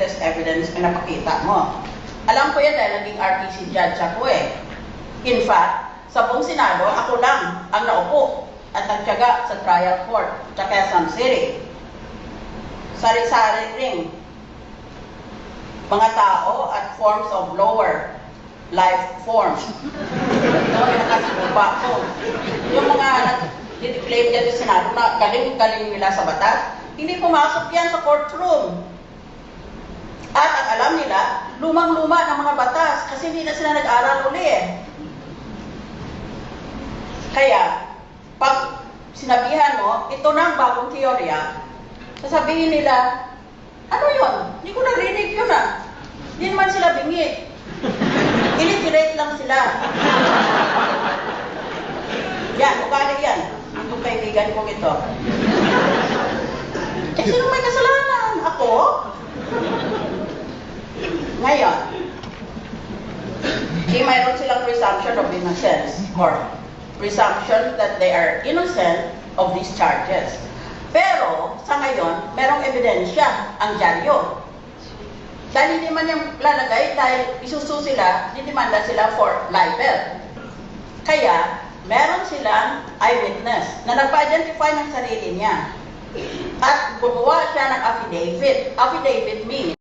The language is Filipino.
greatest evidence na napakita mo. Alam ko yan dahil naging RTC judge ako eh. In fact, sa buong Senado, ako lang ang naupo at nagtyaga sa trial court sa Quezon City. Sari-sari ring mga tao at forms of lower life forms. Ito yung nakasinuba ko. Yung mga nag-declaim dyan sa Senado na galing-galing nila sa batas, hindi pumasok yan sa courtroom. Nila, lumang-luma ng mga batas kasi hindi na sila nag-aral uli eh. Kaya, pag sinabihan mo, ito na ang bagong teorya, sasabihin nila, ano yun? Hindi ko narinig yun ah. Hindi naman sila bingi. Illiterate lang sila. Yan, ugali yan. Itong kaibigan kong ito. Eh, sino may kasalanan? Ako? Ngayon, di mayroon silang presumption of innocence or presumption that they are innocent of these charges. Pero, sa ngayon, merong ebidensya ang dyaryo. Dahil hindi man yung lalagay, dahil isusu sila, didimanda sila for libel. Kaya, meron silang eyewitness na nagpa-identify ng sarili niya. At gumawa siya ng affidavit. Affidavit means